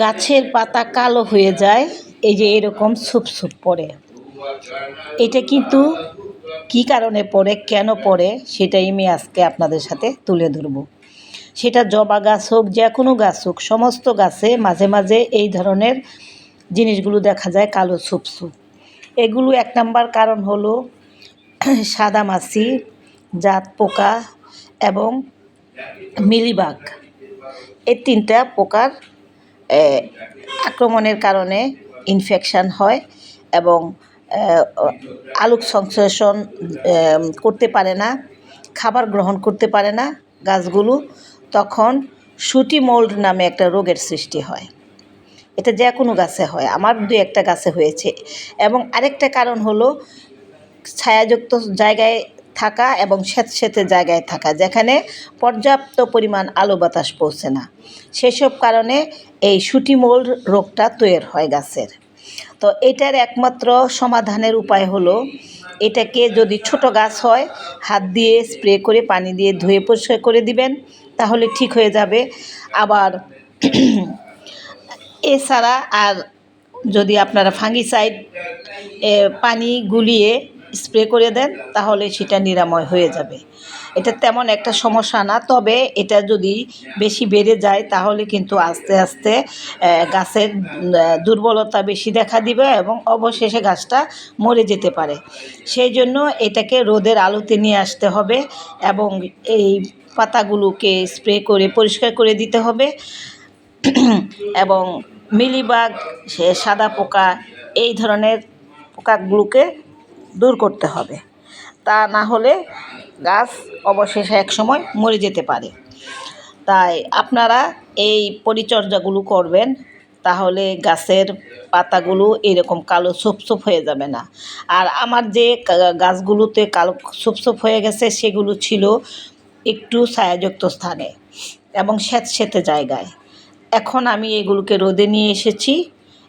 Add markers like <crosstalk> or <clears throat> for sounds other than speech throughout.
গাছের পাতা কালো হয়ে যায়, এই যে এরকম সুপ সুপ পড়ে। এটা কিন্তু কী কারণে পড়ে, কেন পড়ে, সেটাই আমি আজকে আপনাদের সাথে তুলে ধরবো। সেটা জবা গাছ হোক, যে কোনো গাছ হোক, সমস্ত গাছে মাঝে মাঝে এই ধরনের জিনিসগুলো দেখা যায় কালো সুপ সুপ। এগুলো এক নাম্বার কারণ হলো সাদা মাছি, জাত পোকা এবং মিলিবাগ। এই তিনটা পোকার আক্রমণের কারণে ইনফেকশান হয় এবং আলোক সংশ্লেষণ করতে পারে না, খাবার গ্রহণ করতে পারে না গাছগুলো, তখন সুটি মোল্ড নামে একটা রোগের সৃষ্টি হয়। এটা যে কোনো গাছে হয়, আমার দু একটা গাছে হয়েছে এবং আরেকটা কারণ হলো ছায়াযুক্ত জায়গায় থাকা এবং স্যাঁতস্যাঁতে জায়গায় থাকা, যেখানে পর্যাপ্ত পরিমাণ আলো বাতাস পৌঁছে না। সেসব কারণে এই সুটি রোগটা তৈরি হয় গাছের। তো এটার একমাত্র সমাধানের উপায় হলো, এটাকে যদি ছোট গাছ হয়, হাত দিয়ে স্প্রে করে পানি দিয়ে ধুয়ে পরিষ্কার করে দিবেন, তাহলে ঠিক হয়ে যাবে। আবার <clears throat> এছাড়া আর যদি আপনারা ফাঙ্গিসাইড পানি গুলিয়ে স্প্রে করে দেন, তাহলে সেটা নিরাময় হয়ে যাবে। এটা তেমন একটা সমস্যা না, তবে এটা যদি বেশি বেড়ে যায়, তাহলে কিন্তু আস্তে আস্তে গাছের দুর্বলতা বেশি দেখা দিবে এবং অবশেষে গাছটা মরে যেতে পারে। সেই জন্য এটাকে রোদের আলোতে নিয়ে আসতে হবে এবং এই পাতাগুলোকে স্প্রে করে পরিষ্কার করে দিতে হবে। এবং মিলিবাগ সাদা পোকা, এই ধরনের পোকাগুলোকে দূর করতে হবে। তা না হলে গাছ অবশেষে একসময় মরে যেতে পারে। তাই আপনারা এই পরিচর্যাগুলো করবেন, তাহলে গাছের পাতাগুলো এরকম কালো সুপসুপ হয়ে যাবে না। আর আমার যে গাছগুলোতে কালো সুপসুপ হয়ে গেছে, সেগুলো ছিল একটু ছায়াযুক্ত স্থানে এবং স্যাঁতস্যাঁতে জায়গায়। এখন আমি এগুলোকে রোদে নিয়ে এসেছি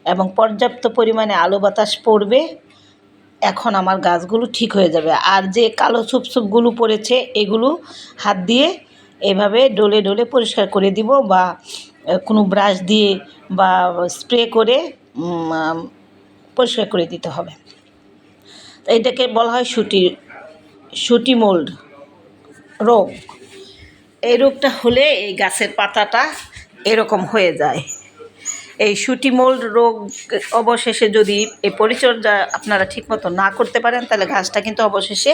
এবং পর্যাপ্ত পরিমাণে আলো বাতাস পড়বে। এখন আমার গাছগুলো ঠিক হয়ে যাবে। আর যে কালো সুপসুপগুলো পড়েছে, এগুলো হাত দিয়ে এভাবে ডলে ডলে পরিষ্কার করে দিব বা কোনো ব্রাশ দিয়ে বা স্প্রে করে পরিষ্কার করে দিতে হবে। এটাকে বলা হয় সুটি সুটি মোল্ড রোগ। এই রোগটা হলে এই গাছের পাতাটা এরকম হয়ে যায়। এই সুটি মোল্ড রোগ অবশেষে যদি এই পরিচর্যা আপনারা ঠিকমতো না করতে পারেন, তাহলে গাছটা কিন্তু অবশেষে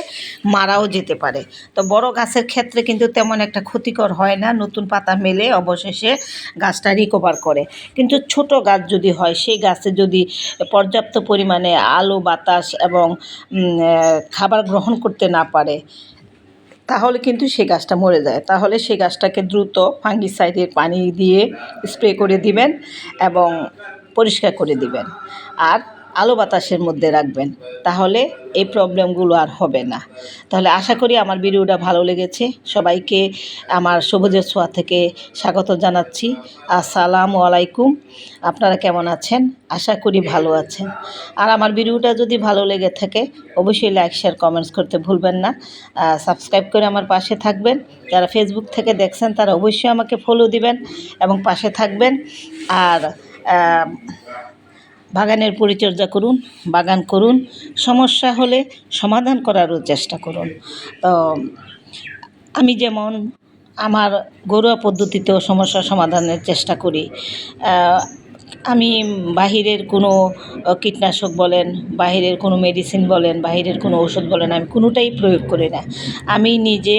মারাও যেতে পারে। তো বড় গাছের ক্ষেত্রে কিন্তু তেমন একটা ক্ষতিকর হয় না, নতুন পাতা মেলে অবশেষে গাছটা রিকভার করে। কিন্তু ছোট গাছ যদি হয়, সেই গাছে যদি পর্যাপ্ত পরিমাণে আলো, বাতাস এবং খাবার গ্রহণ করতে না পারে তাহলে কিন্তু সে গাছটা মরে যায়। তাহলে সে গাছটাকে দ্রুত ফাঙ্গিসাইডের পানি দিয়ে স্প্রে করে দিবেন এবং পরিষ্কার করে দিবেন। আর আলো বাতাসের মধ্যে রাখবেন, তাহলে এই প্রবলেমগুলো আর হবে না। তাহলে আশা করি আমার ভিডিওটা ভালো লেগেছে। সবাইকে আমার সবুজের ছোঁয়া থেকে স্বাগত জানাচ্ছি। আসসালামু আলাইকুম। আপনারা কেমন আছেন? আশা করি ভালো আছেন। আর আমার ভিডিওটা যদি ভালো লেগে থাকে, অবশ্যই লাইক, শেয়ার, কমেন্টস করতে ভুলবেন না। সাবস্ক্রাইব করে আমার পাশে থাকবেন। যারা ফেসবুক থেকে দেখছেন, তারা অবশ্যই আমাকে ফলো দিবেন এবং পাশে থাকবেন। আর বাগানের পরিচর্যা করুন, বাগান করুন। সমস্যা হলে সমাধান করারও চেষ্টা করুন। তো, আমি যেমন আমার ঘরোয়া পদ্ধতিতেও সমস্যা সমাধানের চেষ্টা করি। আমি বাহিরের কোনো কীটনাশক বলেন, বাহিরের কোনো মেডিসিন বলেন, বাহিরের কোনো ওষুধ বলেন, আমি কোনোটাই প্রয়োগ করি না। আমি নিজে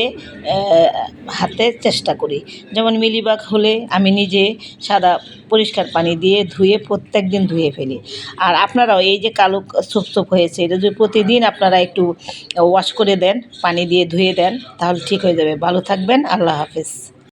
হাতে চেষ্টা করি। যেমন মিলিবাগ হলে আমি নিজে সাদা পরিষ্কার পানি দিয়ে ধুয়ে প্রত্যেক দিন ধুয়ে ফেলি। আর আপনারাও এই যে কালো সুপ সুপ হয়েছে, এটা যদি প্রতিদিন আপনারা একটু ওয়াশ করে দেন, পানি দিয়ে ধুয়ে দেন, তাহলে ঠিক হয়ে যাবে। ভালো থাকবেন, আল্লাহ হাফেজ।